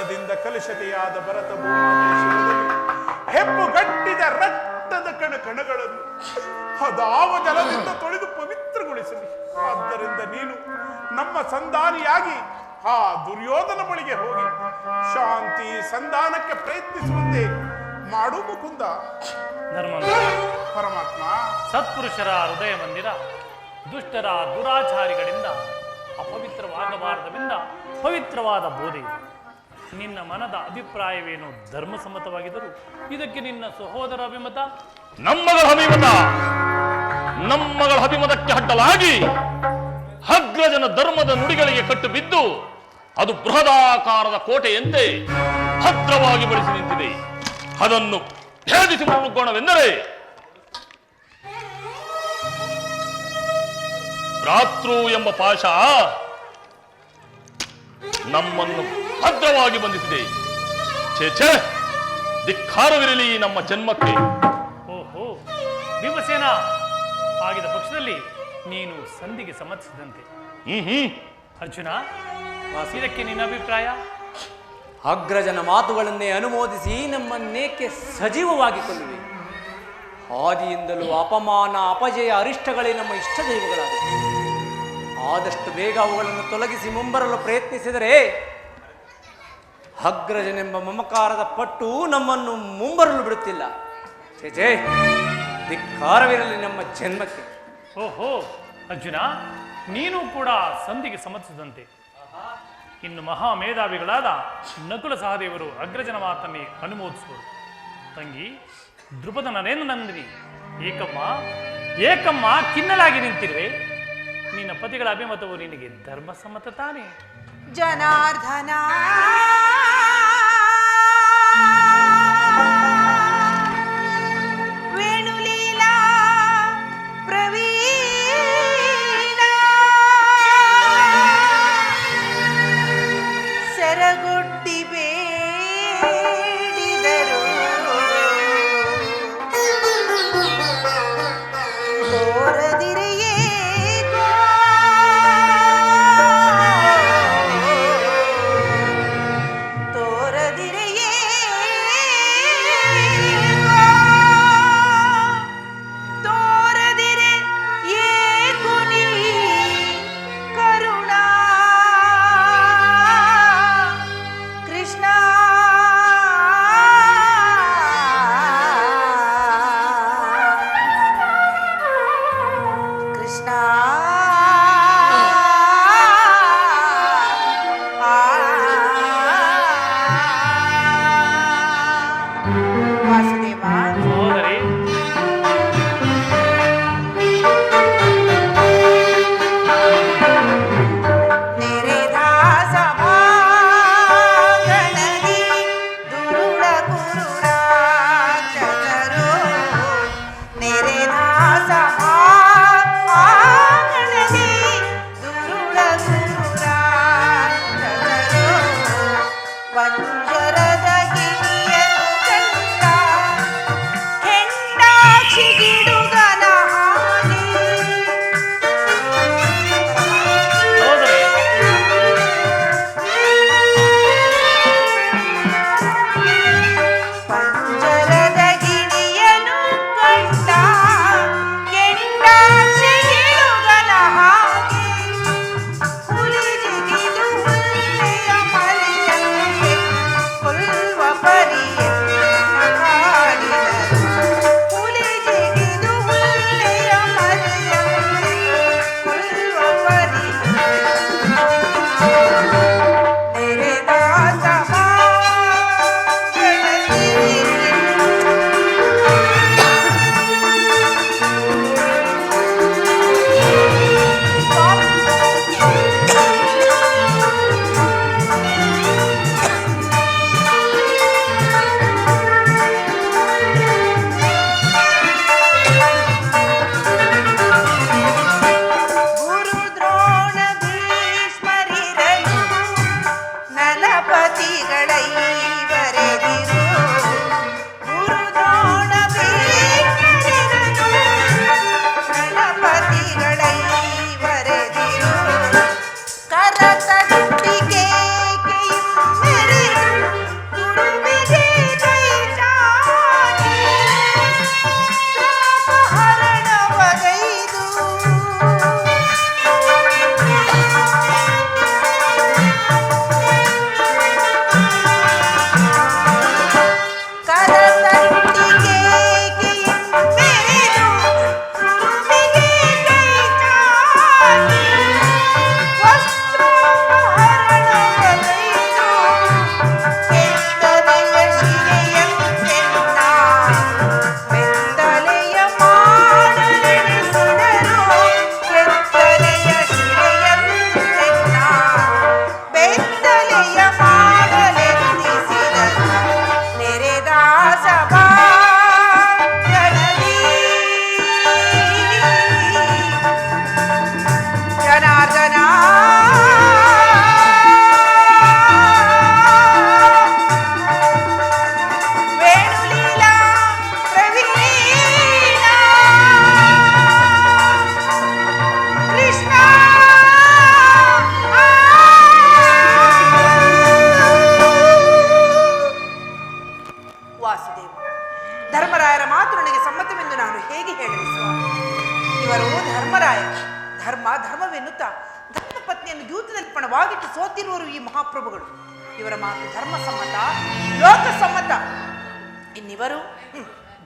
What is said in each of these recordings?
ರಕ್ತದಿಂದ ಕಲುಷತೆಯಾದ ಭರತ ಭೂಮಿಗಟ್ಟಿದ ರಕ್ತದ ಕಣ ಕಣಗಳನ್ನು ಅದಾವ ಜಲದಿಂದ ತೊಳೆದು ಪವಿತ್ರಗೊಳಿಸಲಿ. ಆದ್ದರಿಂದ ನೀನು ನಮ್ಮ ಸಂಧಾನಿಯಾಗಿ ಆ ದುರ್ಯೋಧನ ಬಳಿಗೆ ಹೋಗಿ ಶಾಂತಿ ಸಂಧಾನಕ್ಕೆ ಪ್ರಯತ್ನಿಸುವಂತೆ ಮಾಡು ಮುಕುಂದ. ಪರಮಾತ್ಮ. ಸತ್ಪುರುಷರ ಹೃದಯ ಮಂದಿರ ದುಷ್ಟರ ದುರಾಚಾರಿಗಳಿಂದ ಅಪವಿತ್ರವಾಗಬಾರದವೆಂದ ಪವಿತ್ರವಾದ ಬೋಧೆ. ನಿನ್ನ ಮನದ ಅಭಿಪ್ರಾಯವೇನು ಧರ್ಮಸಮ್ಮತವಾಗಿದ್ದರೂ ಇದಕ್ಕೆ ನಿನ್ನ ಸಹೋದರ ಅಭಿಮತ? ನಮ್ಮಗಳ ಅಭಿಮತ. ನಮ್ಮಗಳ ಅಭಿಮತಕ್ಕೆ ಅಡ್ಡಲಾಗಿ ಹಗ್ರಜನ ಧರ್ಮದ ನುಡಿಗಳಿಗೆ ಕಟ್ಟು ಬಿದ್ದು ಅದು ಬೃಹದಾಕಾರದ ಕೋಟೆಯಂತೆ ಭದ್ರವಾಗಿ ಬಳಸಿ ನಿಂತಿದೆ. ಅದನ್ನು ಭೇದಿಸಿ ಮುಳುಗೋಣವೆಂದರೆ ಭ್ರಾತೃ ಎಂಬ ಪಾಶ ನಮ್ಮನ್ನು ಭದ್ರವಾಗಿ ಬಂಧಿಸಿದೆ. ಛೇ ಛೇ ಧಿಕ್ಕಾರವಿರಲಿ ನಮ್ಮ ಜನ್ಮಕ್ಕೆ. ಓಹೋ ಭೀಮಸೇನ ಆಗಿದ ಪಕ್ಷದಲ್ಲಿ ನೀನು ಸಂಧಿಗೆ ಸಮ್ಮತಿಸಿದಂತೆ. ಹ್ಮ್ ಹ್ಮ್. ಅರ್ಜುನ ಇದಕ್ಕೆ ನಿನ್ನ ಅಭಿಪ್ರಾಯ? ಅಗ್ರಜನ ಮಾತುಗಳನ್ನೇ ಅನುಮೋದಿಸಿ ನಮ್ಮನ್ನೇಕೆ ಸಜೀವವಾಗಿ ಕೊಲ್ಲುವೆ ಆದಿಯಿಂದಲೂ ಅಪಮಾನ ಅಪಜಯ ಅರಿಷ್ಟಗಳೇ ನಮ್ಮ ಇಷ್ಟ ದೈವಗಳಾಗಿವೆ ಆದಷ್ಟು ಬೇಗ ಅವುಗಳನ್ನು ತೊಲಗಿಸಿ ಮುಂಬರಲು ಪ್ರಯತ್ನಿಸಿದರೆ ಅಗ್ರಜನೆಂಬ ಮಮಕಾರದ ಪಟ್ಟು ನಮ್ಮನ್ನು ಮುಂಬರಲು ಬಿಡುತ್ತಿಲ್ಲ. ಜೇ ಜೇ ಧಿಕ್ಕಾರವಿರಲಿ ನಮ್ಮ ಜನ್ಮಕ್ಕೆ. ಓಹೋ, ಅರ್ಜುನ, ನೀನು ಕೂಡ ಸಂಧಿಗೆ ಸಮ್ಮತಿಸಿದಂತೆ. ಇನ್ನು ಮಹಾ ಮೇಧಾವಿಗಳಾದ ನಕುಲ ಸಹದೇವರು ಅಗ್ರಜನ ಮಾತನ್ನೇ ಅನುಮೋದಿಸುವರು. ತಂಗಿ ದೃಪದ ನರೇಂದ್ರ ನಂದಿನಿ, ಏಕಮ್ಮ ಏಕಮ್ಮ ಖಿನ್ನಲಾಗಿ ನಿಂತಿರುವೆ. ನಿನ್ನ ಪತಿಗಳ ಅಭಿಮತವು ನಿನಗೆ ಧರ್ಮಸಮ್ಮತ ತಾನೇ. जनार्दना।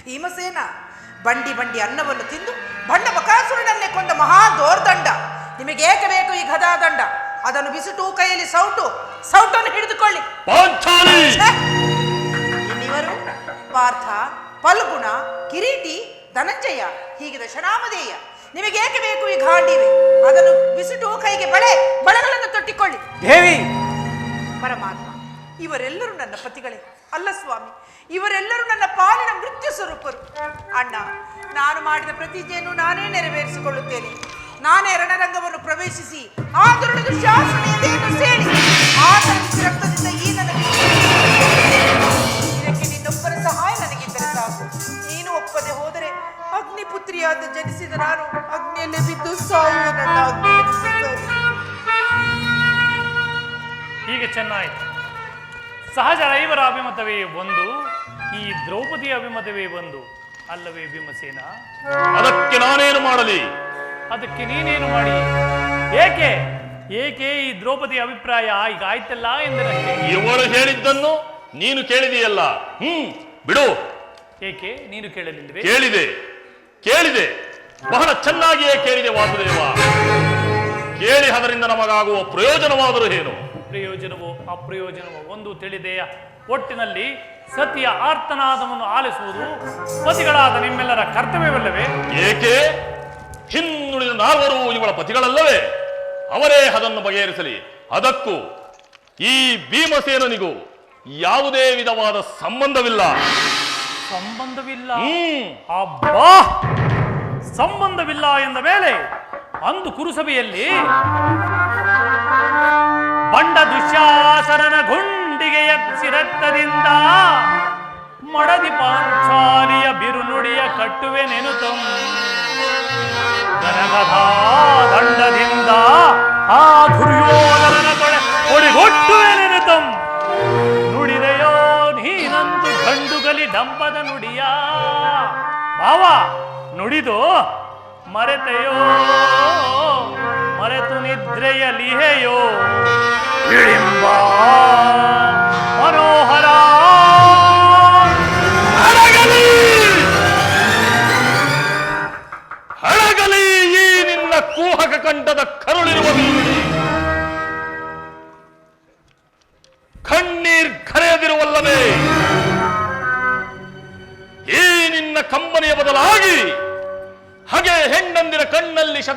ಭೀಮಸೇನ. ಬಂಡಿ ಬಂಡಿ ಅನ್ನವನ್ನು ತಿಂದು ಬಣ್ಣ ಬಕಾಸುರನನ್ನೇ ಕೊಂದ ಮಹಾ ದೋರ್ದಂಡ. ನಿಮಗೆ ಏಕೆ ಬೇಕು ಈ ಗದಾದಂಡ ಅದನ್ನು ಬಿಸಿಟು ಕೈಯಲ್ಲಿ ಸೌಟು. ಸೌಟನ್ನು ಹಿಡಿದುಕೊಳ್ಳಿ! ಇನ್ನಿವರು? ಪಾರ್ಥ ಪಲ್ಗುಣ ಕಿರೀಟಿ ಧನಂಜಯ ಹೀಗೆ ದಶನಾಮಧೇಯ ನಿಮಗೆ ಏಕೆ ಬೇಕು ಈ ಗಾಂಡಿವೆ ಅದನ್ನು ಬಿಸಿಟು ಕೈಗೆ ಬಳೆ ಬಳೆಗಳನ್ನು ತೊಟ್ಟಿಕೊಳ್ಳಿ. ದೇವಿ! ಪರಮಾತ್ಮ ಇವರೆಲ್ಲರೂ ನನ್ನ ಪತಿಗಳೇ. ಅಲ್ಲ ಸ್ವಾಮಿ, ಇವರೆಲ್ಲರೂ ನನ್ನ ಪಾಲಿನ ಮೃತ್ಯು ಸ್ವರೂಪರು. ಅಣ್ಣ, ನಾನು ಮಾಡಿದ ಪ್ರತಿಜ್ಞೆಯನ್ನು ನಾನೇ ನೆರವೇರಿಸಿಕೊಳ್ಳುತ್ತೇನೆ. ನಾನೇ ರಣರಂಗವನ್ನು ಪ್ರವೇಶಿಸಿ ಆ ಶಾಸನೆಯನ್ನು ಸೇರಿ ಆತನ ರಕ್ತದಿಂದ ಈ ನನಗೆ ಇದಕ್ಕೆ ನಿನ್ನೊಬ್ಬರ ಸಹಾಯ ನನಗಿದ್ದರೆ ಸಾಕು. ನೀನು ಒಪ್ಪದೆ ಹೋದರೆ ಅಗ್ನಿಪುತ್ರಿಯಾದ ಜನಿಸಿದ ನಾನು ಅಗ್ನಿಯಲ್ಲೇ ಬಿದ್ದು ಸಾಯುವ ನನ್ನ. ಹೀಗೆ ಚೆನ್ನಾಯಿತು. ಸಹಜ ರೈವರ ಅಭಿಮತವೇ ಒಂದು ಈ ದ್ರೌಪದಿಯ ಅಭಿಮತವೇ ಒಂದು. ಅಲ್ಲವೇ ಭೀಮಸೇನ? ಅದಕ್ಕೆ ನಾನೇನು ಮಾಡಲಿ? ಅದಕ್ಕೆ ನೀನೇನು ಮಾಡಿ? ಏಕೆ? ಏಕೆ ಈ ದ್ರೌಪದಿ ಅಭಿಪ್ರಾಯ? ಈಗ ಆಯ್ತಲ್ಲ ಎಂದರಷ್ಟೇ ಇವಳು ಹೇಳಿದ್ದನ್ನು ನೀನು ಕೇಳಿದೆಯಲ್ಲ. ಹ್ಮ್ ಬಿಡು. ಏಕೆ? ನೀನು ಕೇಳಲಿಲ್ಲವೇ? ಕೇಳಿದೆ. ಕೇಳಿದೆ. ಬಹಳ ಚೆನ್ನಾಗಿಯೇ ಕೇಳಿದೆ ವಾಸುದೇವ. ಕೇಳಿ ಅದರಿಂದ ನಮಗಾಗುವ ಪ್ರಯೋಜನವಾದರೂ ಏನು? ಪ್ರಯೋಜನವೋ ಅಪ್ರಯೋಜನವೋ ಒಂದು ತಿಳಿದೆಯ ಒಟ್ಟಿನಲ್ಲಿ ಸತಿಯ ಆರ್ತನಾದವನ್ನು ಆಲಿಸುವುದು ಪತಿಗಳಾದ ನಿಮ್ಮೆಲ್ಲರ ಕರ್ತವ್ಯವಲ್ಲವೇ? ಏಕೆ? ಹಿಂದುಳಿದ ನಾಲ್ವರು ಇವಳ ಪತಿಗಳಲ್ಲವೇ? ಅವರೇ ಅದನ್ನು ಬಗೆಹರಿಸಲಿ. ಅದಕ್ಕೂ ಈ ಭೀಮಸೇನನಿಗೂ ಯಾವುದೇ ವಿಧವಾದ ಸಂಬಂಧವಿಲ್ಲ. ಸಂಬಂಧವಿಲ್ಲ? ಅಬ್ಬಾ! ಸಂಬಂಧವಿಲ್ಲ ಎಂದ ಮೇಲೆ ಅಂದು ಕುರುಸಭೆಯಲ್ಲಿ ಬಂಡ ದುಶ್ಯಾಸನನ ಗುಂಡಿಗೆ ಎಪ್ಸಿ ರಕ್ತದಿಂದ ಮಡದಿ ಪಾಂಚಾಲಿಯ ಬಿರುನುಡಿಯ ಕಟ್ಟುವೆ ನೆನುತಂ ಗನಗಧಾ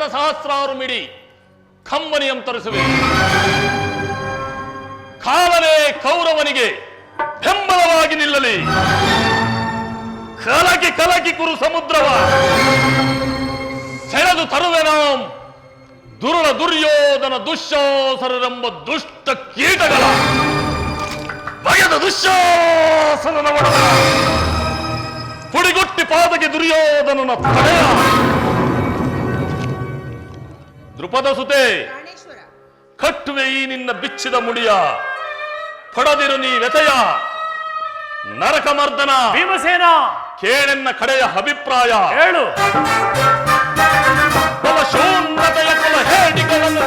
ಶತಸಹಸ್ರಾರು ಮಿಡಿ ಕಂಬನಿಯಂ ತರಿಸುವೆ. ಕಾಲನೇ ಕೌರವನಿಗೆ ಬೆಂಬಲವಾಗಿ ನಿಲ್ಲಲಿ. ಕಲಕಿ ಕಲಕಿ ಕುರು ಸಮುದ್ರವ. ಸೆಳೆದು ತರುವೆನಾಂ ದುರುಳ ದುರ್ಯೋಧನ ದುಶ್ಯಾಸನರೆಂಬ ದುಷ್ಟ ಕೀಟಗಳ. ಭಯದ ದುಶ್ಯಾಸನನ ಒಡಲ ಪುಡಿಗುಟ್ಟಿ ಪಾದಗೆ ದುರ್ಯೋಧನನ ತಡೆಯ. ದೃಪದ ಸುತೆ ಕಟ್ಟುವೆ ಈ ನಿನ್ನ ಬಿಚ್ಚಿದ ಮುಡಿಯ. ಪಡದಿರು ನೀ ವ್ಯಥೆಯ. ನರಕಮರ್ದನ. ಭೀಮಸೇನ. ಕೇಳೆನ್ನ ಕಡೆಯ ಅಭಿಪ್ರಾಯ. ಹೇಳು. ಬಲ ಶೂನ್ಯತೆಯ ಕುಲ ಹೇಡಿಗಳನ್ನು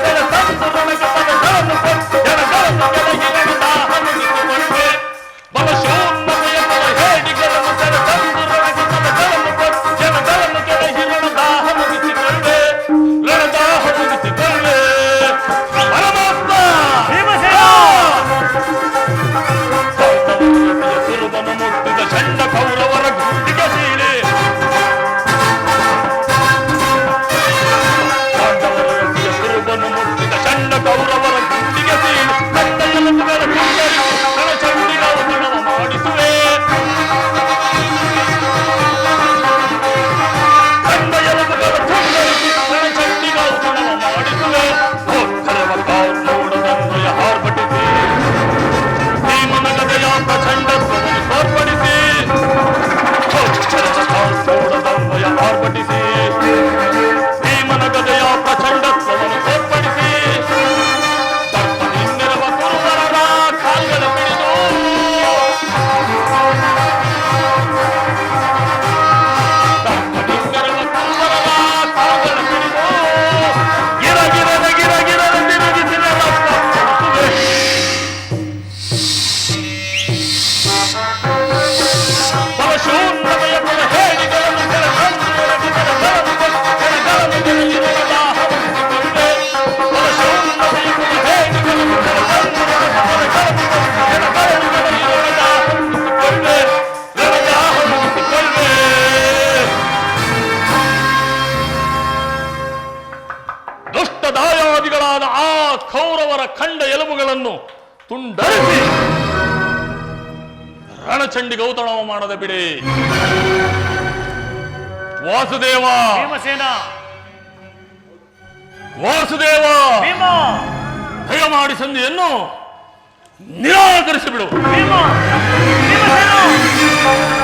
ಖಂಡ ಎಲುಬುಗಳನ್ನು ತುಂಡರಿಸಿ ರಣಚಂಡಿ ಗೌತಣವ ಮಾಡದ ಬಿಡಿ. ವಾಸುದೇವ. ವಾಸುದೇವ. ಭಯ ಮಾಡಿ ಸಂಧಿಯನ್ನು ನಿರಾಕರಿಸಿ ಬಿಡು ಭೀಮ. ಭೀಮಸೇನ.